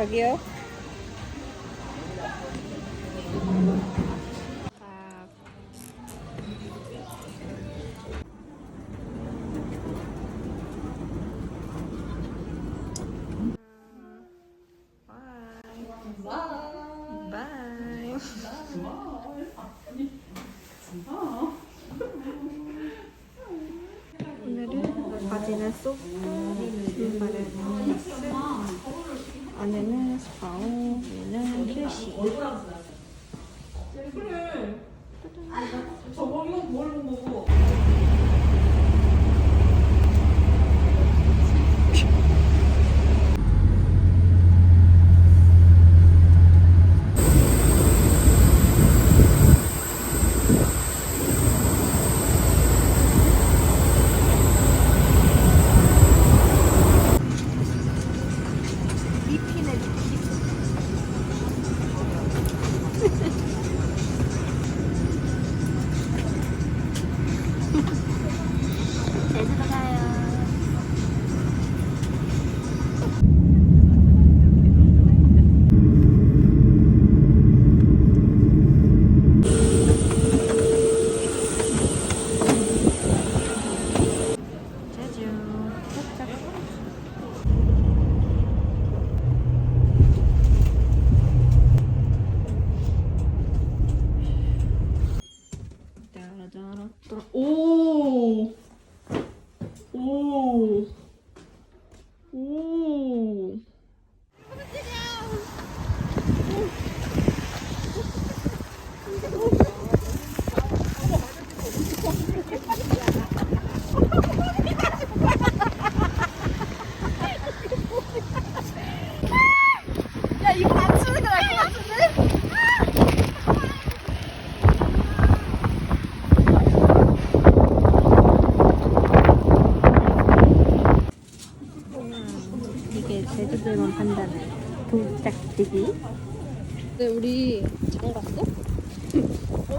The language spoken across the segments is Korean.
저 리피네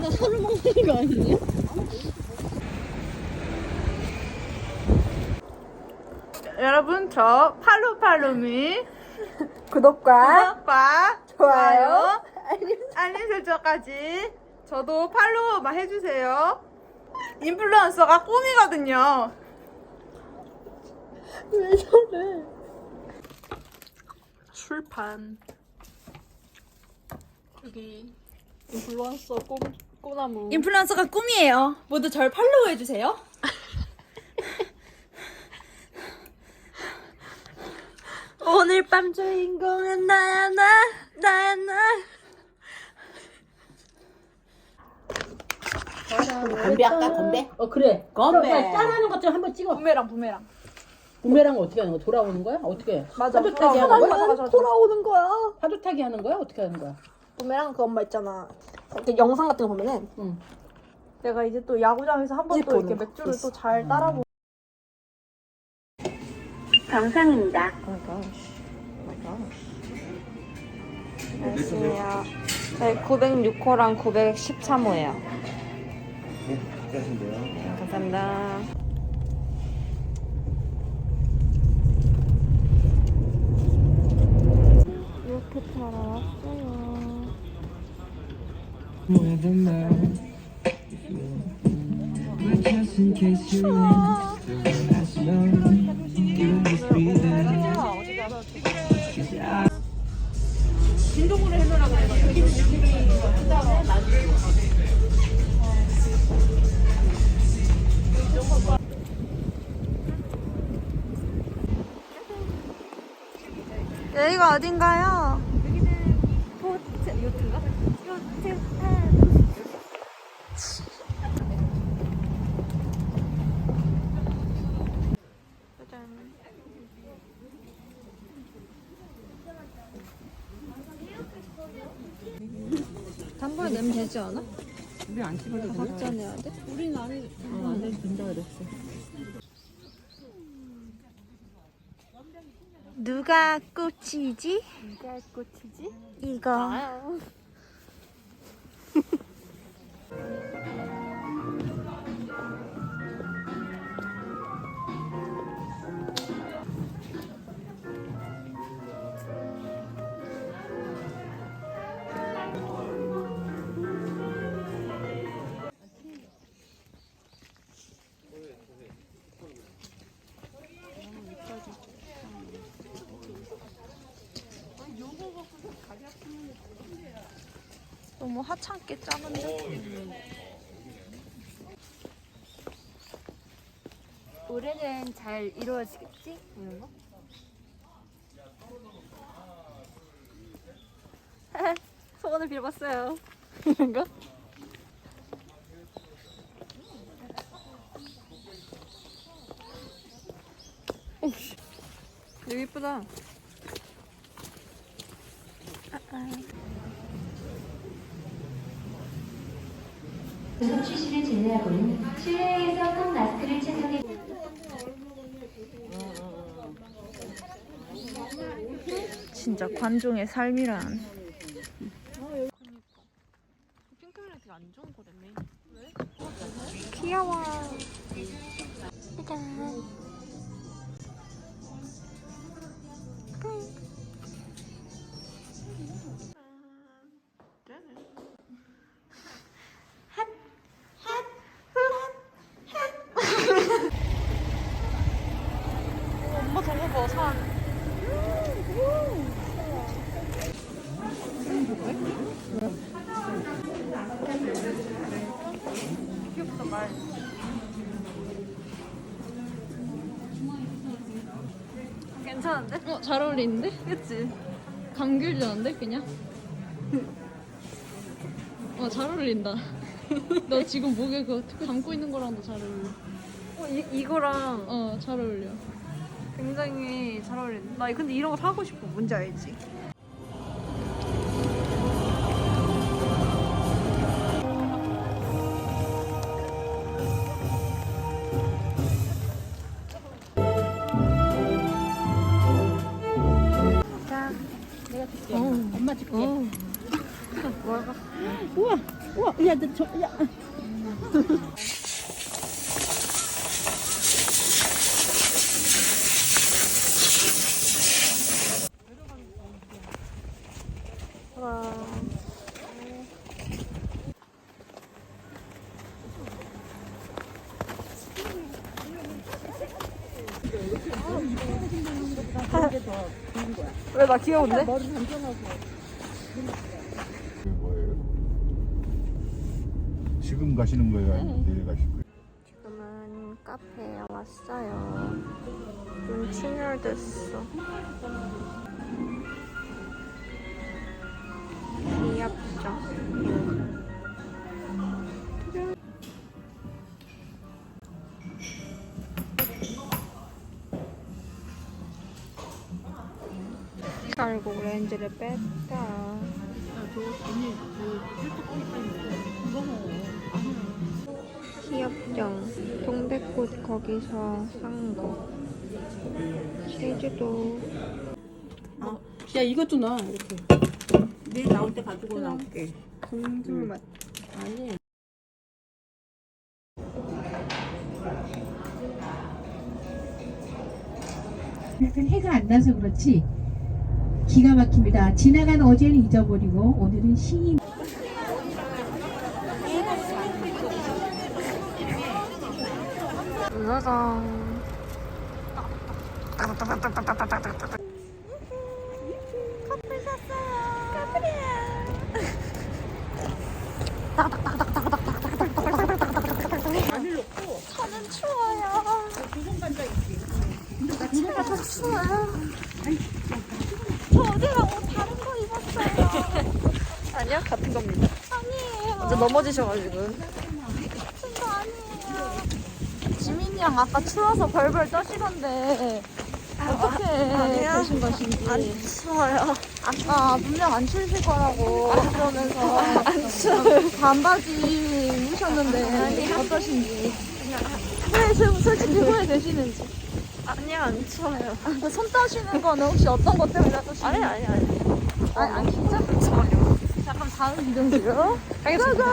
오늘 술을 먹는 거 아니니? 여러분 저 팔로팔로미. 구독과 구독과 좋아요, 알림 설정까지 저도 팔로우만 해주세요. 인플루언서가 꿈이거든요. 왜 저래? 출판. 여기 인플루언서 꿈 꿈나무. 인플루언서가 꿈이에요 모두 절 팔로우 해주세요 오늘 밤 주인공은 나야 나 나야 나 건배 할까 건배? 어 그래. 건배. 짜라는 것 좀 한번 찍어. 부메랑 부메랑 부메랑 어떻게 하는 거야? 돌아오는 거야? 어떻게? 해? 맞아 파도 타기 하는 거야? 돌아오는 거야 파도 타기 하는 거야? 어떻게 하는 거야? 부메랑 그 엄마 있잖아. 이렇게 영상 같은 거 보면은 응. 내가 이제 또 야구장에서 한 번 또 이렇게 거. 맥주를 또 잘 따라보 정상입니다. 안녕하세요. 저희 906호랑 913호예요. 네, 감사합니다. 이렇게 왔어요 with a man. But just in case you want to let us know, you must be there. 'Cause I 여기가 어딘가요? 단번에 내면 되지 않아? 우리 안 찍어도 돼. 각자 내야 돼? 우리는 안 해. 어, 안 해도 된다 그랬어. 누가 꽃이지? 누가 꽃이지? 이거. 너무 하찮게 짜는데? 올해는 잘 이루어지겠지? 이런 거? 소원을 빌어봤어요. 이런가? 오씨. 되게 예쁘다. 우선 출시를 제외하고는 실내에서 꼭 마스크를 착용해 진짜 관종의 삶이란. 괜찮은데? 어, 잘 어울리는데? 그치? 감귤주는데 그냥? 어, 잘 어울린다. 너 지금 목에 그 감고 있는 거랑도 잘 어울려. 어, 이, 이거랑 어, 잘 어울려. 굉장히 잘 어울린다. 나 근데 이런 거 사고 싶어. 뭔지 알지? 줄게. 뭐야? 우와, 우와, 야, 너 저, 야. 왜나 귀여운데? 그게 뭐예요? 지금 가시는 거예요? 아니면 내일 가실 거예요? 지금은 카페에 왔어요. 좀 충혈됐어. 귀엽죠? 결국 렌즈를 뺐다. 귀엽죠? 동백꽃 거기서 산 거. 제주도. 야, 이것도 놔, 이렇게. 내일 나올 때 가지고 나올게. 공주 맛. 아니. 약간 해가 안 나서 그렇지 기가 막힙니다. 지나간 어제는 잊어버리고 오늘은 신이 짜잔. 커플 샀어요. 커플이야. 저는 추워요. 제가 더 추워요. 저 어제랑 옷 다른 거 입었어요. 아니야? 같은 겁니다. 아니에요. 어제 넘어지셔가지고. 같은 거 지민이랑 아까 추워서 벌벌 떠시던데. 어떻게 되신 것인지. 안 추워요. 아까 분명 안 추우실 거라고 그러면서 안 추워요. 반바지 입으셨는데 어떠신지. 네 지금 솔직히 후회되시는지. 아니요 안 추워요. 손 떠시는 거는 혹시 어떤 것 때문에 떠시는지. 아니 아니 아니. 아니, 아니 진짜? 잠깐 다음 기둥지요 알겠습니다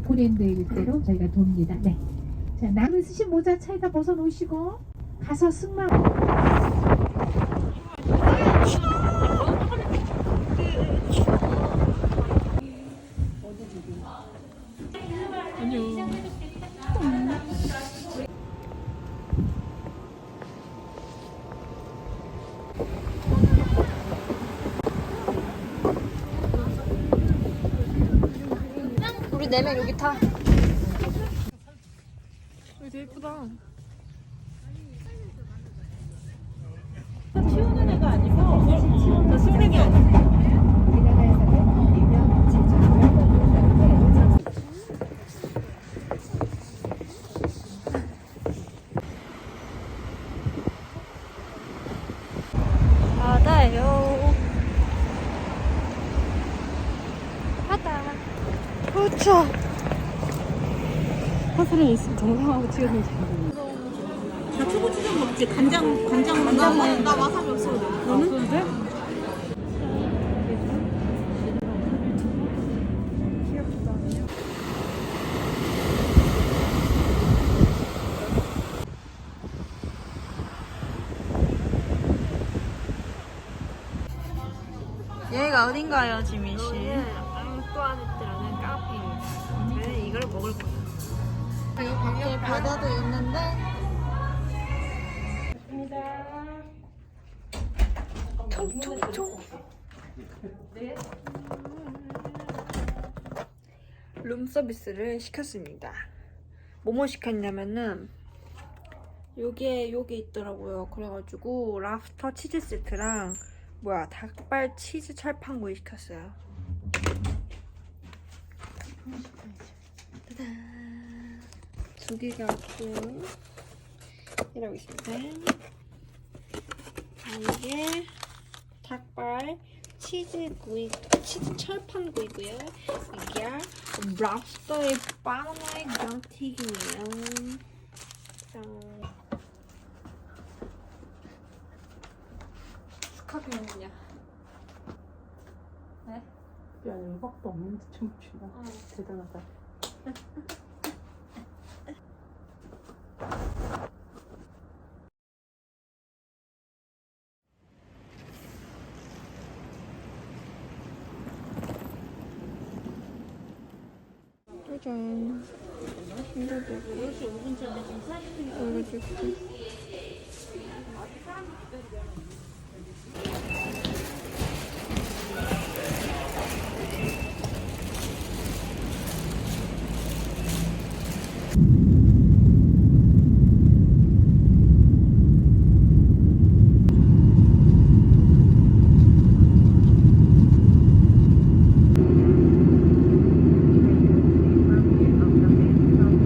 에코랜드 일대로 저희가 돕니다. 네. 자, 남은 쓰신 모자 차에다 벗어 놓으시고 가서 승마 우리 네명 여기 타. 여기 되게 예쁘다. 바다요. 바다. 그렇죠. 사진을 있으면 정상하고 찍어주면 잘나 초고추장 먹지. 간장 간장 나, 나 와사비 없어. 너는? 여기가 어딘가요, 지민 있는데. 총총총. 룸 서비스를 시켰습니다. 뭐뭐 시켰냐면은 요게 요게 있더라고요. 그래가지고 랍스터 치즈 세트랑 뭐야 닭발 치즈 철판구이 시켰어요. 짜잔. 두 개가 있고 이러고 있습니다. 자, 이게 닭발 치즈 구이, 치즈 철판 구이고요. 이게 랍스터의 바나나의 양튀김이에요. 짠. 스카페는요? 야, 음악도 없는데 춤을 추나. 대단하다.